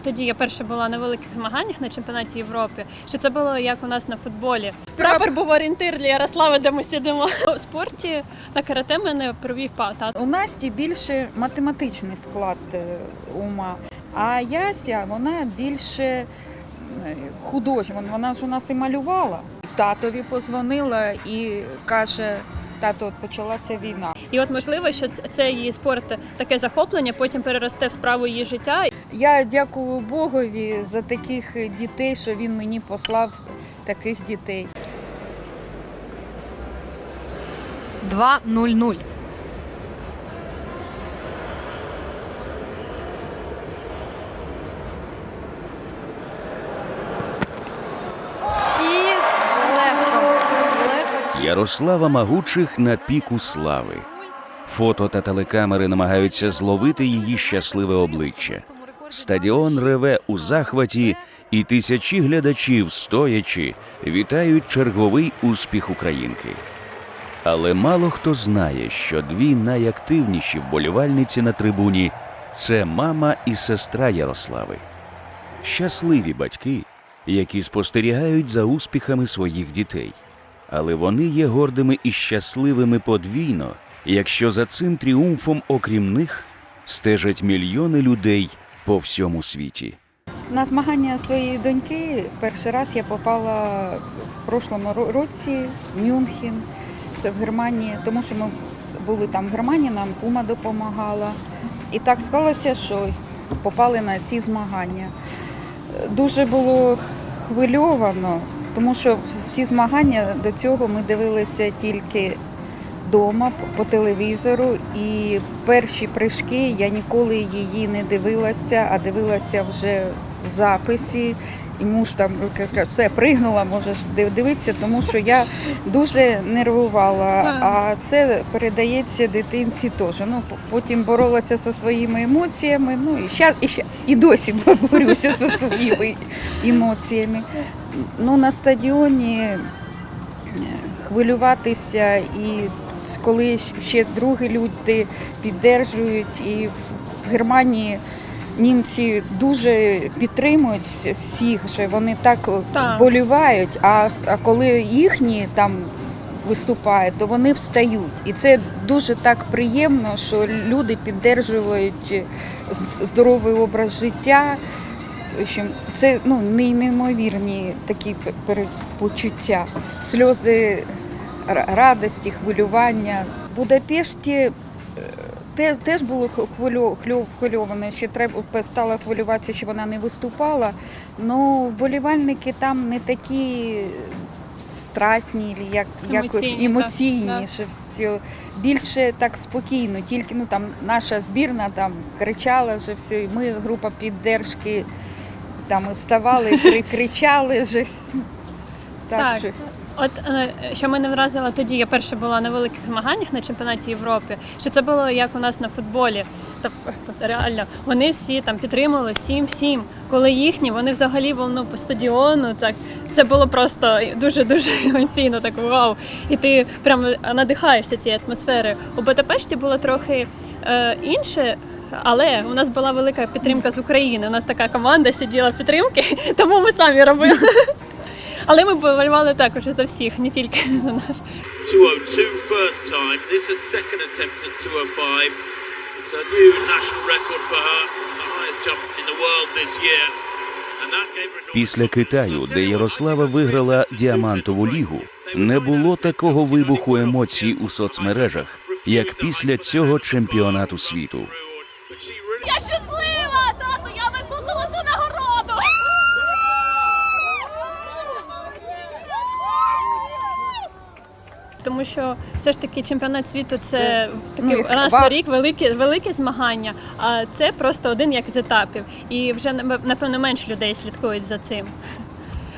тоді, я перша була на великих змаганнях на чемпіонаті Європи, що це було як у нас на футболі. Прапор був орієнтир для Ярослави, де ми сидимо. У спорті на карате мене провів тато. У Насті більше математичний склад е, ума, а Яся вона більше е, художня. Вона ж у нас і малювала. Татові позвонила і каже: тато, от почалася війна. І от можливо, що це її спорт таке захоплення, потім переросте в справу її життя. Я дякую Богові за таких дітей, що він мені послав таких дітей. 2-0-0. І легко. Легко. Ярослава Магучих на піку слави. Фото та телекамери намагаються зловити її щасливе обличчя. Стадіон реве у захваті, і тисячі глядачів, стоячи, вітають черговий успіх українки. Але мало хто знає, що дві найактивніші вболівальниці на трибуні це мама і сестра Ярослави. Щасливі батьки, які спостерігають за успіхами своїх дітей. Але вони є гордими і щасливими подвійно, якщо за цим тріумфом, окрім них, стежать мільйони людей по всьому світі. На змагання своєї доньки перший раз я попала в прошлому році в Мюнхен, це в Германії, тому що ми були там в Германії, нам кума допомагала. І так склалося, що попали на ці змагання. Дуже було хвильовано, тому що всі змагання до цього ми дивилися тільки вдома по телевізору. І перші прыжки я ніколи її не дивилася, а дивилася вже в записі. І муж там каже, все, пригнула, можеш дивитися, тому що я дуже нервувала. А це передається дитинці теж. Ну, потім боролася зі своїми емоціями. Ну і щас, і, ща, і досі борюся зі своїми емоціями. Ну, на стадіоні е, хвилюватися і коли ще другі люди піддержують, і в Германії німці дуже підтримують всіх, що вони так Так. болівають, а, а коли їхні там виступають, то вони встають. І це дуже так приємно, що люди підтримують здоровий образ життя. Це ну, неймовірні такі перепочуття, сльози радості, хвилювання. В Будапешті е, теж, було хвильовано, що треба стала хвилюватися, що вона не виступала. Ну, вболівальники там не такі страсні, як, якось емоційніше все. Більше так спокійно, тільки ну, там, наша збірна там кричала, що все, і ми група піддержки там і вставали, кричали. Же. Так, Так. що От е, що мене вразило тоді, я перша була на великих змаганнях на чемпіонаті Європи, що це було як у нас на футболі. Тобто реально вони всі там підтримували всім всім. Коли їхні, вони взагалі волну по стадіону. Так це було просто дуже дуже емоційно, так вау. І ти прямо надихаєшся цією атмосферою. У Будапешті було трохи е, інше. Але у нас була велика підтримка з України. У нас така команда сиділа підтримки, тому ми самі робили. Але ми болівали також за всіх, не тільки за наш. 202 first time. This is second attempt at 205. It's a new national record for her. It's the highest jump in the world this year. Після Китаю, де Ярослава виграла діамантову лігу, не було такого вибуху емоцій у соцмережах, як після цього чемпіонату світу. Я! Тому що все ж таки чемпіонат світу це, такі ну, раз на рік великі, великі змагання, а це просто один як з етапів. І вже напевно менш людей слідкують за цим.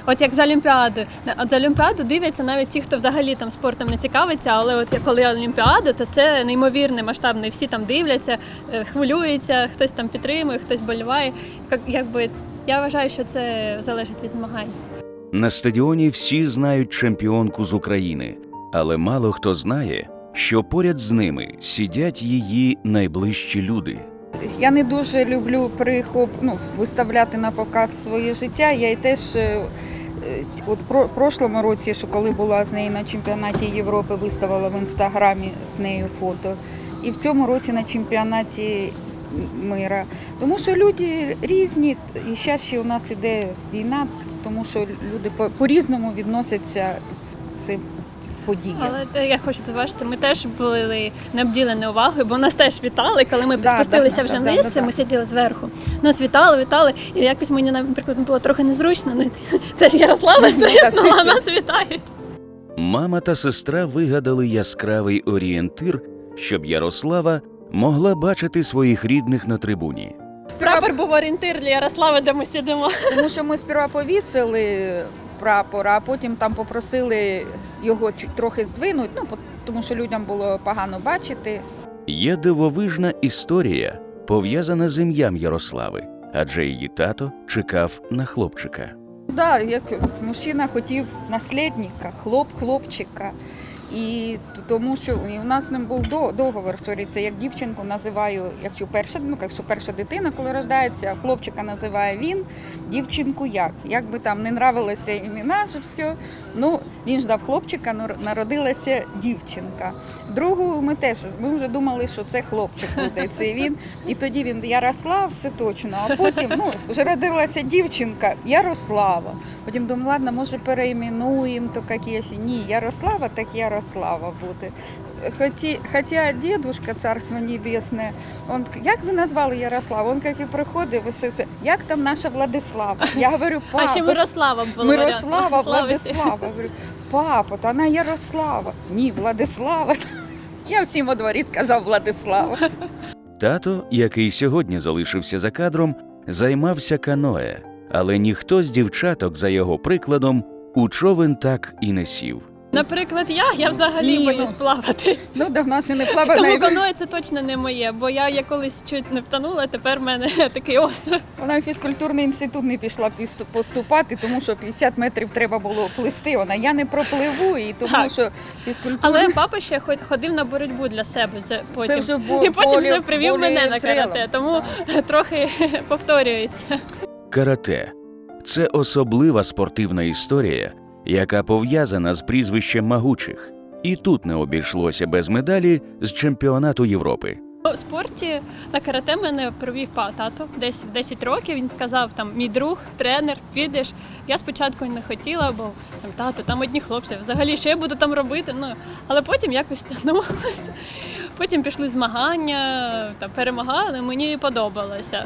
От як з Олімпіади. От за Олімпіаду дивляться навіть ті, хто взагалі там спортом не цікавиться, але от коли Олімпіаду, то це неймовірне масштабне. Всі там дивляться, е, хвилюються, хтось там підтримує, хтось боліває. Як, якби я вважаю, що це залежить від змагань. На стадіоні всі знають чемпіонку з України, але мало хто знає, що поряд з ними сидять її найближчі люди. Я не дуже люблю прихоп, ну, виставляти на показ своє життя. Я й теж е, е, от про прошлому році, що коли була з нею на чемпіонаті Європи, виставила в інстаграмі з нею фото. І в цьому році на чемпіонаті мира. Тому що люди різні, і зараз ще у нас іде війна, тому що люди по-різному відносяться з цим подіям. Але е, я хочу зауважити, ми теж були не обділені увагою, бо нас теж вітали, коли ми Да, спустилися да, вже да, вниз, да, да. ми сиділи зверху. Нас вітали, вітали. І якось мені, наприклад, було трохи незручно. Ну, це ж Ярослава Ну, стоїть, а нас вітає. Мама та сестра вигадали яскравий орієнтир, щоб Ярослава могла бачити своїх рідних на трибуні. Прапор був орієнтир для Ярослави, де ми сидимо. Тому що ми сперва повісили прапор, а потім там попросили його трохи здвинути, ну, тому що людям було погано бачити. Є дивовижна історія, пов'язана з ім'ям Ярослави, адже її тато чекав на хлопчика. Да, як мужчина хотів наслідника, хлоп, хлопчика. І тому що у нас з ним був до- договор, сорі, це як дівчинку називаю, якщо перша, ну, якщо перша дитина, коли рождається, хлопчика називає він, дівчинку як. Як би там не нравилися імена, все. Ну, він ждав хлопчика, народилася дівчинка. Другу ми теж ми вже думали, що це хлопчик буде. Це він. І тоді він Ярослав, все точно. А потім ну, вже родилася дівчинка Ярослава. Потім думаю, ладно, може переіменуємо, то якісь. Ні, Ярослава, так Ярослава буде. Хотя, хотя дедушка, царство небесне, он, як ви назвали Ярослава? Он як і приходив, все, все, як там наша Владислава? Я говорю, папа. А ще Мирослава була. Мирослава, Слава Владислава. Говорю, папа, то вона Ярослава. Ні, Владислава. Я всім у дворі сказав Владислава. Тато, який сьогодні залишився за кадром, займався каноe, але ніхто з дівчаток, за його прикладом, у човен так і не сів. Наприклад, я, я взагалі Ні, боюсь ну. плавати. Ну, да в нас і не Тому плаває. каное це точно не моє, бо я, я колись чуть не втонула, тепер в мене такий остров. Вона в фізкультурний інститут не пішла поступати, тому що 50 метрів треба було плисти. Вона я не пропливу, і тому Так. що фізкультура Але папа ще ход- ходив на боротьбу для себе вже потім. це вже бо, І потім вже привів болі мене на карате, тому Так. трохи повторюється. Карате це особлива спортивна історія, яка пов'язана з прізвищем Магучих. І тут не обійшлося без медалі з чемпіонату Європи. У спорті на карате мене провів па- тато десь в 10 років. Він сказав, там мій друг, тренер, підеш. Я спочатку не хотіла, бо там тато, там одні хлопці. Взагалі, що я буду там робити? Ну але потім якось тягнулося. Потім пішли змагання, там перемагали. Мені подобалося.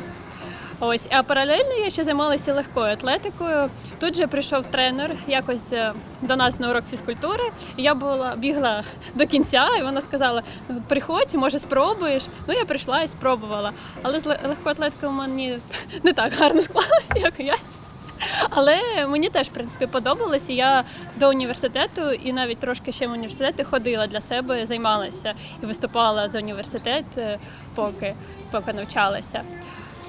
Ось, а паралельно я ще займалася легкою атлетикою. Тут же прийшов тренер якось е, до нас на урок фізкультури. Я була бігла до кінця, і вона сказала: ну, приходь, може, спробуєш. Ну, я прийшла і спробувала. Але з легкою атлетикою мені не так гарно склалося, як ясь. Але мені теж в принципі подобалось. І я до університету і навіть трошки ще в університети ходила для себе, займалася і виступала за університет, е, поки, поки навчалася.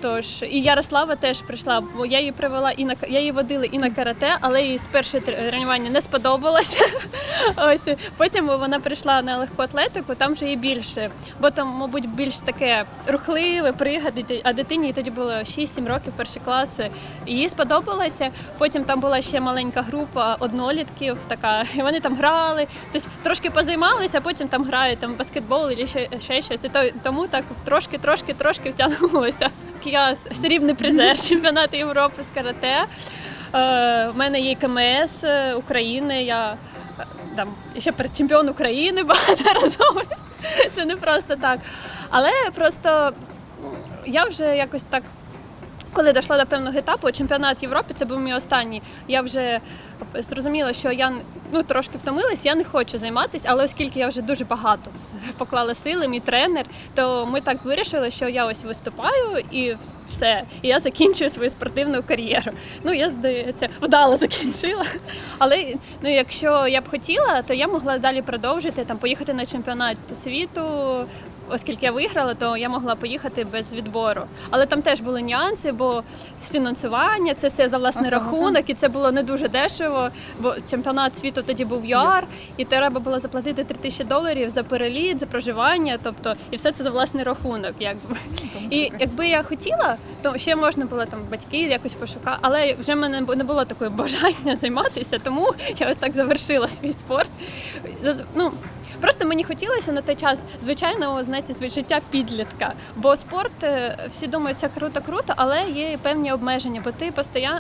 Тож і Ярослава теж прийшла, бо я її привела і на я її водила і на карате, але їй з першої тр- тренування не сподобалося. Ось потім вона прийшла на легку атлетику, там вже їй більше, бо там, мабуть, більш таке рухливе, пригадати, а дитині тоді було 6-7 років, перші класи. І їй сподобалося. Потім там була ще маленька група однолітків, така, і вони там грали, тобто трошки позаймалися, а потім там грають там баскетбол і ще, ще щось. І то, тому так трошки, трошки, трошки втягнулося. Я серібний срібний призер чемпіонату Європи з карате. У мене є КМС е, України. Я е, там ще перед чемпіон України багаторазовий. Це не просто так. Але просто я вже якось так. Коли дійшла до певного етапу, чемпіонат Європи це був мій останній. Я вже зрозуміла, що я ну трошки втомилась, я не хочу займатися, але оскільки я вже дуже багато поклала сили, мій тренер, то ми так вирішили, що я ось виступаю і все. І я закінчую свою спортивну кар'єру. Ну я здається, вдало закінчила. Але ну, якщо я б хотіла, то я могла далі продовжити там, поїхати на чемпіонат світу. Оскільки я виграла, то я могла поїхати без відбору. Але там теж були нюанси, бо фінансування, це все за власний Ага, рахунок, і це було не дуже дешево. Бо чемпіонат світу тоді був ЮАР, і треба було заплатити 3 тисячі доларів за переліт, за проживання, тобто і все це за власний рахунок. Якби. І якби я хотіла, то ще можна було там батьки якось пошукати, але вже в мене не було такої бажання займатися, тому я ось так завершила свій спорт. Ну, Просто мені хотілося на той час звичайного знаєте, з життя підлітка. Бо спорт е, всі думають, це круто, круто, але є певні обмеження, бо ти постійно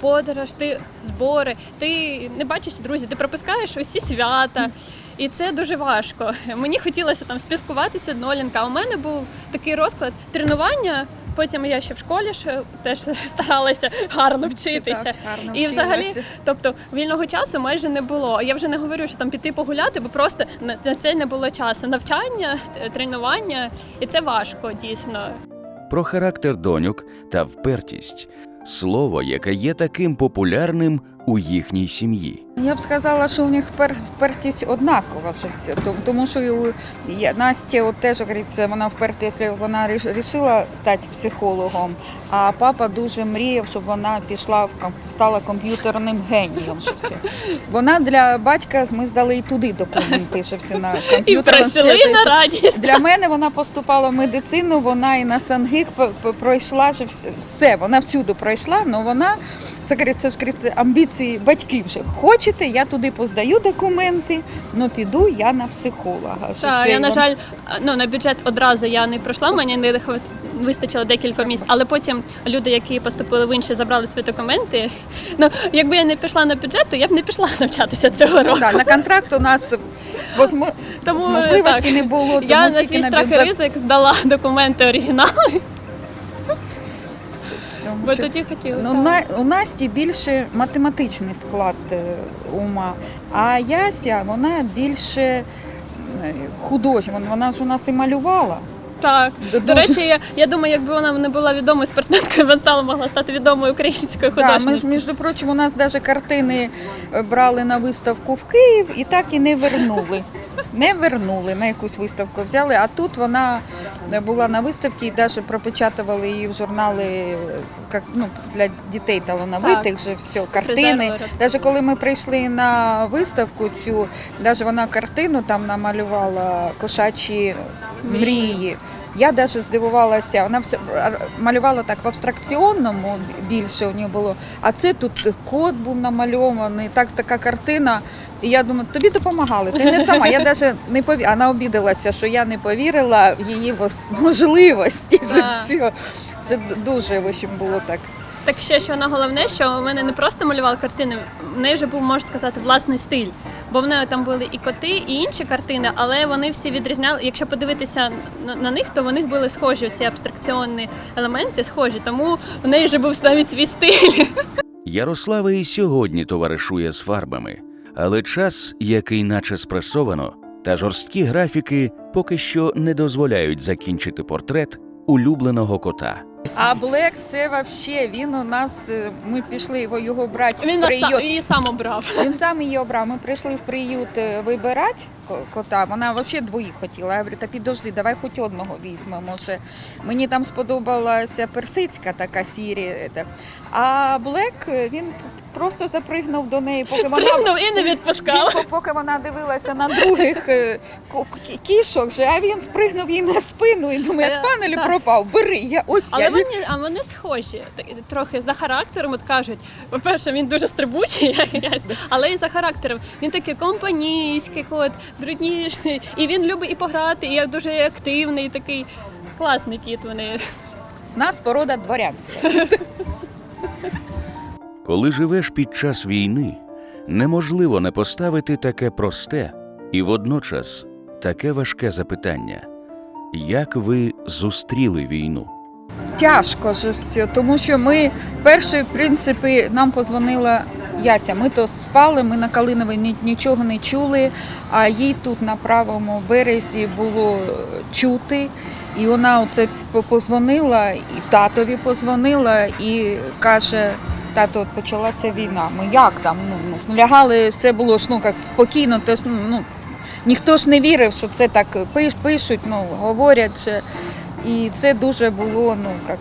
подорож, ти збори, ти не бачиш друзів, ти пропускаєш усі свята. І це дуже важко. Мені хотілося там спілкуватися однолінка. А у мене був такий розклад тренування. Потім я ще в школі ще теж старалася гарно вчитися. Так, гарно І взагалі, тобто вільного часу майже не було. Я вже не говорю, що там піти погуляти, бо просто на на це не було часу. Навчання, тренування, і це важко дійсно. Про характер доньок та впертість слово, яке є таким популярним у їхній сім'ї. Я б сказала, що у них впер- впертість однакова, що все. Тому що Настя от теж говориться, вона вперта, якщо вона вирішила стати психологом, а папа дуже мріяв, щоб вона пішла в стала комп'ютерним генієм. Що все. Вона для батька ми здали і туди документи, що все на І комп'ютерному прийшли світі. на радість. Для мене вона поступала в медицину, вона і на Сангих пройшла вс- все. Вона всюди пройшла, але вона амбіції батьків. Що хочете, я туди поздаю документи, але піду я на психолога. Так, я на жаль, ну на бюджет одразу я не пройшла, мені не вистачило декілька місць. Але потім люди, які поступили в інші, забрали свої документи. Ну якби я не пішла на бюджет, то я б не пішла навчатися цього Ну, року. да, на контракт у нас возмо- Тому можливості так. не було, тому Я на свій страх і ризик здала документи оригінали, тому бо що- тоді хотіли. Ну, так. на, у Насті більше математичний склад е, ума, а Яся вона більше е, художня. Вона ж у нас і малювала. Так. Д- До речі, я, я думаю, якби вона не була відомою спортсменкою, вона стала могла стати відомою українською Да, ми ж, художницею. між прочим, у нас навіть картини е, брали на виставку в Київ і так і не вернули. Не вернули на якусь виставку взяли, а тут вона е, була на виставці і навіть пропечатували її в журнали е, як, ну, для дітей талановитих, же все, картини. Призеру. Навіть коли ми прийшли на виставку цю, навіть вона картину там намалювала кошачі мрії. Я навіть здивувалася, вона все малювала так в абстракціонному більше у нього було. А це тут кот був намальований, так така картина. І я думаю, тобі допомагали. Ти не сама. Я навіть не пові... Вона обідалася, що я не повірила в її можливості. Це дуже в общем, було так. Так ще що вона головне, що у мене не просто малювала картини, в неї вже був, можна сказати, власний стиль. Бо в неї там були і коти, і інші картини, але вони всі відрізняли. Якщо подивитися на них, то в них були схожі ці абстракціонні елементи, схожі. Тому в неї вже був навіть свій стиль. Ярослава і сьогодні товаришує з фарбами, але час, який наче спресовано, та жорсткі графіки поки що не дозволяють закінчити портрет улюбленого кота. А Блек це взагалі він у нас. е, Ми пішли його, його брати Він в приют. сам, її сам обрав. Він сам її обрав. Ми прийшли в приют е, вибирати кота. Вона взагалі двоїх хотіла. Я говорю, та підожди, давай хоч одного візьмемо. Може. Мені там сподобалася персидська така сірі. А Блек він просто запригнув до неї, поки вона. І не відпускав. Він, поки вона дивилася на других е, кішок, же, а він спригнув їй на спину і думає, Е, як панелі пропав, бери, я ось Але я. вони, а вони схожі трохи за характером. От кажуть, по-перше, він дуже стрибучий, але і за характером. Він такий компанійський кот, брудніший, і він любить і пограти, і дуже активний, такий класний кіт. Вони У нас порода дворянська. Коли живеш під час війни, неможливо не поставити таке просте і водночас таке важке запитання: як ви зустріли війну? Тяжко ж все, тому що ми перші, в принципі, нам позвонила Яся. Ми то спали, ми на Калиновій ні- нічого не чули, а їй тут на правому березі було е, чути. І вона оце позвонила, і татові позвонила і каже. Тато, от почалася війна. Ми як там? Ну, ну лягали, все було ж ну як спокійно, теж ну, ну ніхто ж не вірив, що це так пиш- пишуть, ну, говорять. І це дуже було ну, як,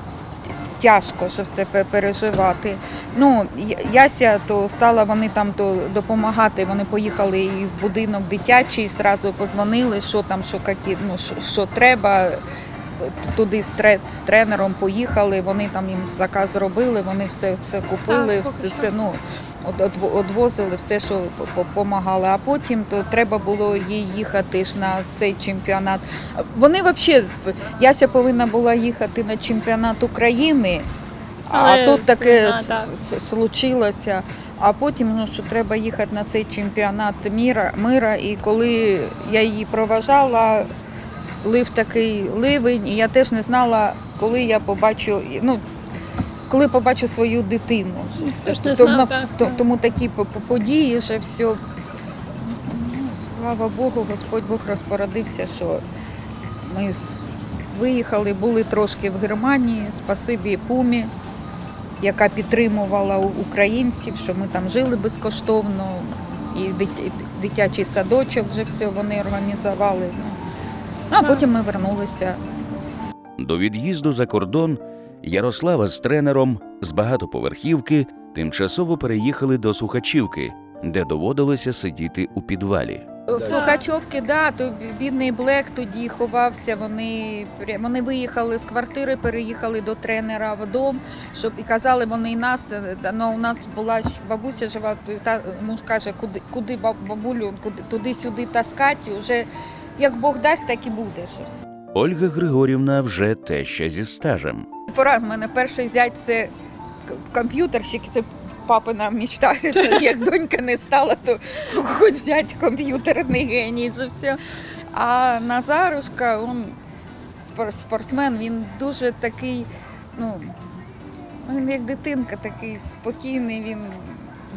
тяжко що все переживати. Ну, Яся то стала вони там то допомагати. Вони поїхали і в будинок дитячий, зразу позвонили, що там, що, які, ну, що, що треба. Туди з, тре, з тренером поїхали, вони там їм заказ робили, вони все, все купили, Так, все, все ну, одвозили все, що допомагали. А потім то треба було їй їхати ж на цей чемпіонат. Вони взагалі, Яся повинна була їхати на чемпіонат України, Але а тут таке так. случилося. А потім ну, що треба їхати на цей чемпіонат міра, мира. І коли я її проважала, лив такий ливень, і я теж не знала, коли я побачу, ну, коли побачу свою дитину. Тому, знав, так, то- так. тому такі по- по- події, що все. Ну, слава Богу, Господь Бог розпорядився, що ми виїхали, були трошки в Германії, спасибі Пумі, яка підтримувала українців, що ми там жили безкоштовно, і дитячий садочок вже все вони організували. Ну, а Так. потім ми вернулися До від'їзду за кордон Ярослава з тренером з багатоповерхівки тимчасово переїхали до Сухачівки, де доводилося сидіти у підвалі. В Сухачовки, да, то бідний Блек тоді ховався. Вони вони виїхали з квартири, переїхали до тренера в дом, щоб і казали вони і нас. е, да, Ну, у нас була ж бабуся жива, та муж каже, куди, куди бабулю, куди туди-сюди таскати. Уже як Бог дасть, так і буде щось. Ольга Григорівна вже теща зі стажем. В мене перший зять це комп'ютерщик, це папина мечта. Як донька не стала, то хоч зять комп'ютерний геній, це все. А Назарушка, він спортсмен, він дуже такий, ну, він як дитинка такий спокійний, він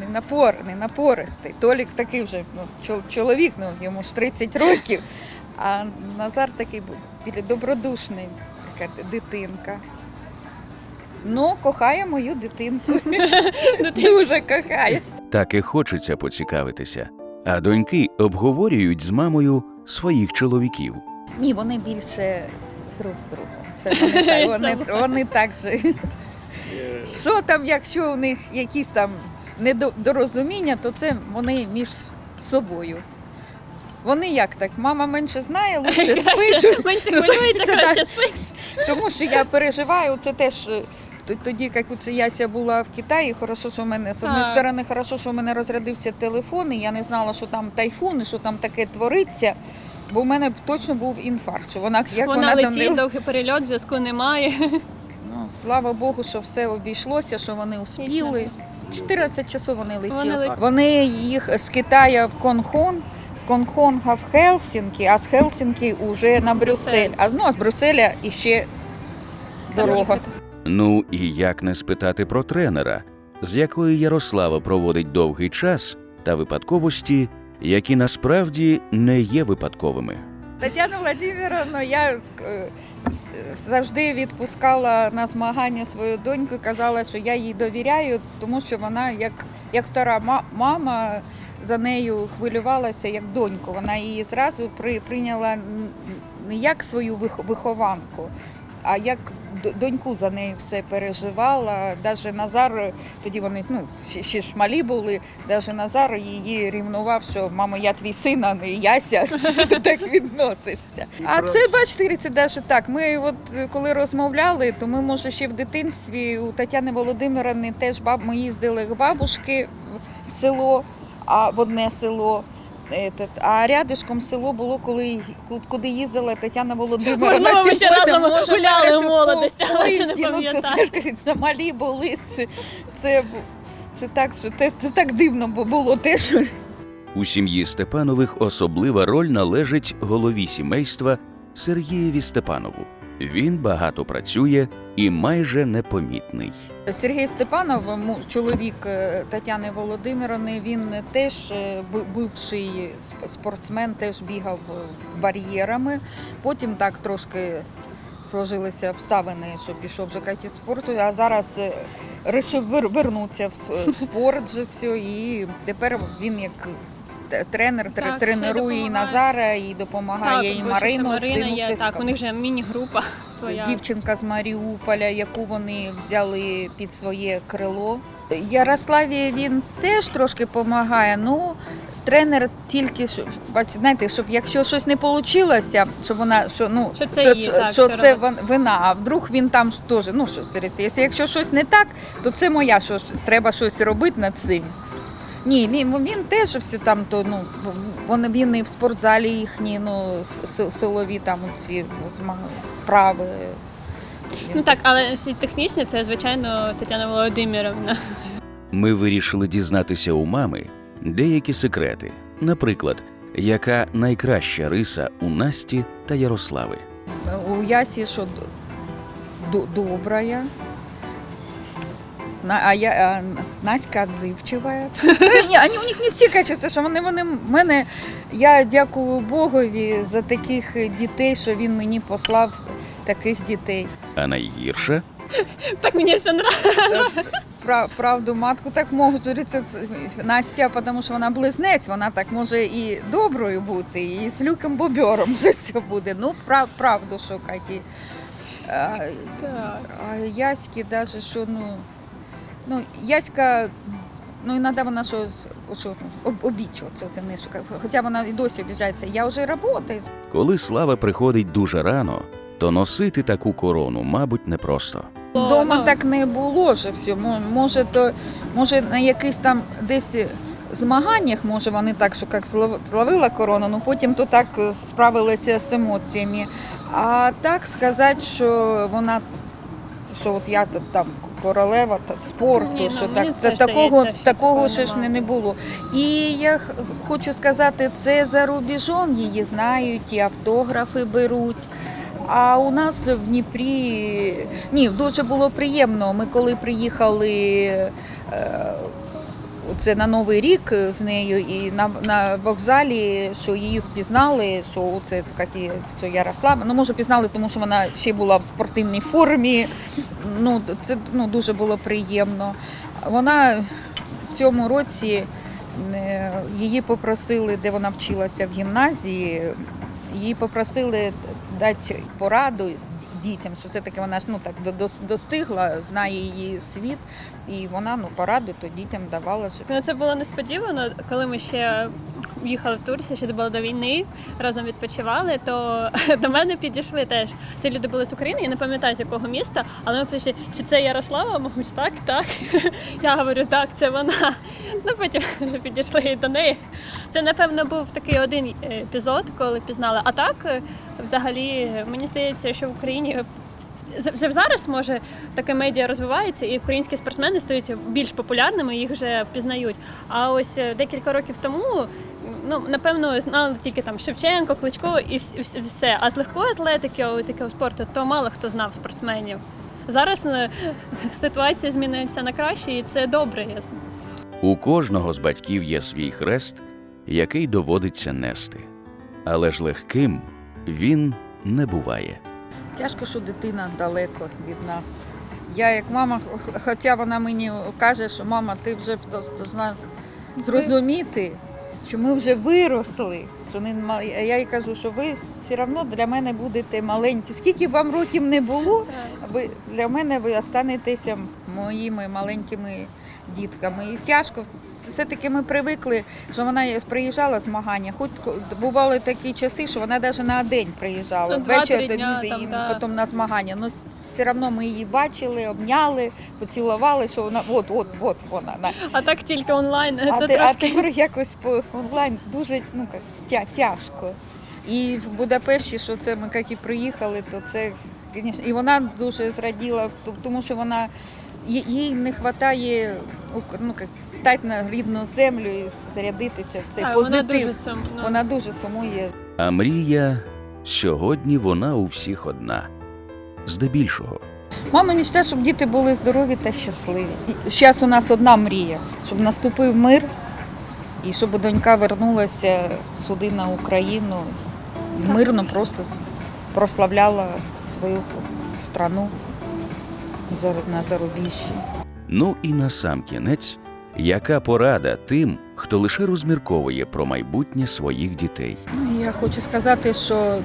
не напор, не напористий. Толік такий вже ну, чоловік, ну, йому ж 30 років. А Назар такий був добродушний, така дитинка. Ну, кохає мою дитинку. Дуже кохає. Так і хочеться поцікавитися. А доньки обговорюють з мамою своїх чоловіків. Ні, вони більше з другом. Це вони так, вони, вони так же. Що там, якщо у них якісь там недорозуміння, то це вони між собою. Вони як так? Мама менше знає, лучше спить. Менше хвилюється, краще спить. Тому що я переживаю, це теж е, тоді, як оце Яся була в Китаї, хорошо, що в мене з однієї сторони, хорошо, що в мене розрядився телефон, і я не знала, що там тайфун, і що там таке твориться. Бо в мене б точно був інфаркт. Що вона як Вона вона, там летить, не довгий перельот, зв'язку немає. ну, слава Богу, що все обійшлося, що вони успіли. 14 часов вони летіли. Вони їх з Китаю в Конхон, з Конхонга в Хелсінкі, а з Хелсінкі вже на Брюссель. А ну, а з Брюсселя іще дорога. Ну і як не спитати про тренера, з якою Ярослава проводить довгий час та випадковості, які насправді не є випадковими. Тетяна Владимировна, я е, завжди відпускала на змагання свою доньку, казала, що я їй довіряю, тому що вона як, як втора мама за нею хвилювалася як доньку. Вона її зразу при, прийняла не як свою вихованку, а як доньку за нею все переживала. Навіть Назар, тоді вони ну, ще, ще ж малі були, навіть Назар її рівнував, що мамо, я твій син, а не Яся, що ти так відносився. А це, бачите, це навіть так. Ми от е, коли розмовляли, то ми, може, ще в дитинстві у Тетяни Володимировни теж баб, ми їздили к бабушки в село, а в одне село. А рядишком село було, коли куди їздила Тетяна Володимировна. Можливо, ми ще разом може, гуляли в молодості, але вже не поїзді. Ну, це пам'ятаю. кажуть, замалі були. Це, це, це так, що це, це так дивно бо було те, що У сім'ї Степанових особлива роль належить голові сімейства Сергієві Степанову. Він багато працює і майже непомітний. Сергій Степанов, чоловік е, Тетяни Володимировни, він теж е, бивший спортсмен, теж бігав е, бар'єрами. Потім так трошки сложилися обставини, що пішов вже каті спорту, а зараз вирішив вернутися в спорт і тепер він як тренер Так, тренує і. Назара, і допомагає і Марину. Марина є, так, у них вже міні-група своя. Дівчинка з Маріуполя, яку вони взяли під своє крило. Ярославі він теж трошки допомагає. Ну, тренер тільки що, бач, знаєте, щоб якщо щось не вийшло, щоб вона що, ну, Що це то її, так, що це вина, а вдруг він там теж, ну що якщо, якщо щось не так, то це моя, що треба щось робити над цим. Ні, він, він теж все там, то, ну, вони, він і в спортзалі їхні, ну, силові там ці вправи. Ну так, але всі технічні це, звичайно, Тетяна Володимирівна. Ми вирішили дізнатися у мами деякі секрети. Наприклад, яка найкраща риса у Насті та Ярослави. У Ясі, що д- д- добрая. На, а я а Наська отзывчивая. Ні, вони, у них не всі качества, що вони, вони мене. Я дякую Богові за таких дітей, що він мені послав таких дітей. А найгірша Так мені все нравиться. Пра- Правду матку так можу говорити, Настя, тому що вона близнець, вона так може і доброю бути, і з люком бобером вже все буде. Ну, прав, правду, що Каті. А. А Яськи даже що, ну, ну, Яська, ну, іноді вона що, що об, обічу, це, не шукає. Хоча вона і досі обіжається, я вже працюю. Коли слава приходить дуже рано, то носити таку корону, мабуть, непросто. Дома так не було ж все. Може, то, може на якихось там десь змаганнях, може вони так, що як зловила корону, ну потім то так е, справилися з емоціями. А так сказати, що вона, що от я тут там королева та спорту, Ні, ну, що мені так, теж такого, здається, що такого такого ще ж не, не було. І я х- хочу сказати, це за рубежом її знають, і автографи беруть. А у нас в Дніпрі ні, дуже було приємно. Ми коли приїхали е, це на Новий рік з нею, і на, на вокзалі, що її впізнали, що це такі, що Ярослава. Ну, може, пізнали, тому що вона ще була в спортивній формі. Ну, це ну, дуже було приємно. Вона в цьому році е, її попросили, де вона вчилася в гімназії, її попросили дати пораду дітям, що все-таки вона ж ну так достигла, знає її світ, і вона ну пораду то дітям давала. Щоб... Ну, це було несподівано, коли ми ще їхали в Турцію, ще було до війни, разом відпочивали, то до мене підійшли теж. Ці люди були з України, я не пам'ятаю з якого міста, але ми пиші, чи це Ярослава? Мабуть, так, так. Я говорю, так, це вона. Ну потім підійшли і до неї. Це, напевно, був такий один е, епізод, коли пізнали. А так, е, взагалі, мені здається, що в Україні. Вже зараз може таке медіа розвивається, і українські спортсмени стають більш популярними, їх вже впізнають. А ось е, декілька років тому, ну напевно, знали тільки там Шевченко, Кличко і вс- вс- все. А з легкої атлетики, такого спорту, то мало хто знав спортсменів. Зараз е, ситуація змінюється на краще, і це добре. Я знаю. У кожного з батьків є свій хрест, який доводиться нести. Але ж легким він не буває. Тяжко, що дитина далеко від нас. Я як мама, хоча вона мені каже, що мама, ти вже повинна зрозуміти, що ми вже виросли. Що не я їй кажу, що ви все одно для мене будете маленькі. Скільки б вам років не було, ви для мене ви останетеся моїми маленькими дітками. І тяжко. Все-таки ми привикли, що вона приїжджала змагання. Хоч бували такі часи, що вона навіть на день приїжджала. Ну, Ввечері дня і там, да. потім на змагання. Ну, все одно ми її бачили, обняли, поцілували, що вона от, от, от вона. на. А так тільки онлайн. А, Це а трошки тепер якось по онлайн дуже ну, тя, тяжко. І в Будапешті, що це ми як і приїхали, то це, звісно, і вона дуже зраділа, тому що вона їй- не вистачає ну, як, стати на рідну землю і зарядитися. Цей Так, вона дуже сум. ну. Вона дуже сумує. А мрія сьогодні вона у всіх одна. Здебільшого. Мама мечтає, щоб діти були здорові та щасливі. Зараз у нас одна мрія, щоб наступив мир і щоб донька вернулася сюди на Україну. Мирно просто прославляла свою страну за- на зарубіжжі. Ну і на сам кінець Яка порада тим, хто лише розмірковує про майбутнє своїх дітей? Ну, Я хочу сказати, що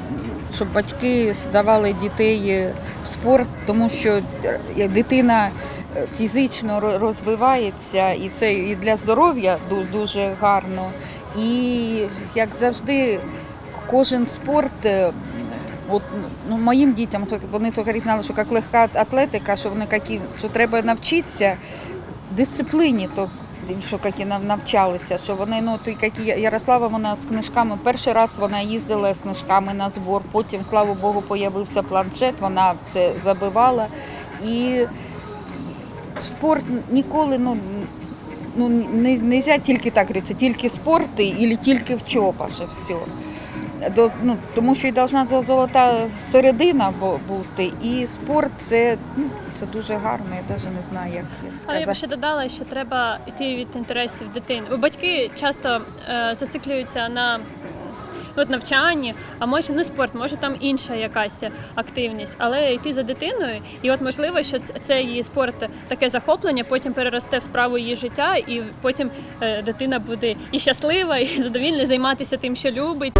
щоб батьки здавали дітей в спорт, тому що е, дитина е, фізично розвивається, і це і для здоров'я дуже гарно. І як завжди, кожен спорт. От ну, моїм дітям вони тільки знали, що як легка атлетика, що вони які, що треба навчитися дисципліні, то що які нав- навчалися, що вони ну то які Ярослава вона з книжками. Перший раз вона їздила з книжками на збор. Потім, слава Богу, появився планшет. Вона це забивала. І спорт ніколи ну. Ну, не, нельзя тільки так говорити, тільки спорт і тільки вчоба, що все. До, ну, тому що і должна золота середина бу- бути, і спорт це, ну, це дуже гарно, я навіть не знаю, як, як Але я б ще додала, що треба йти від інтересів дитини. Бо батьки часто е, зациклюються на от, навчанні, а може ну спорт, може там інша якась активність, але йти за дитиною, і от можливо, що це її спорт таке захоплення, потім переросте в справу її життя, і потім е, дитина буде і щаслива, і задовільна займатися тим, що любить.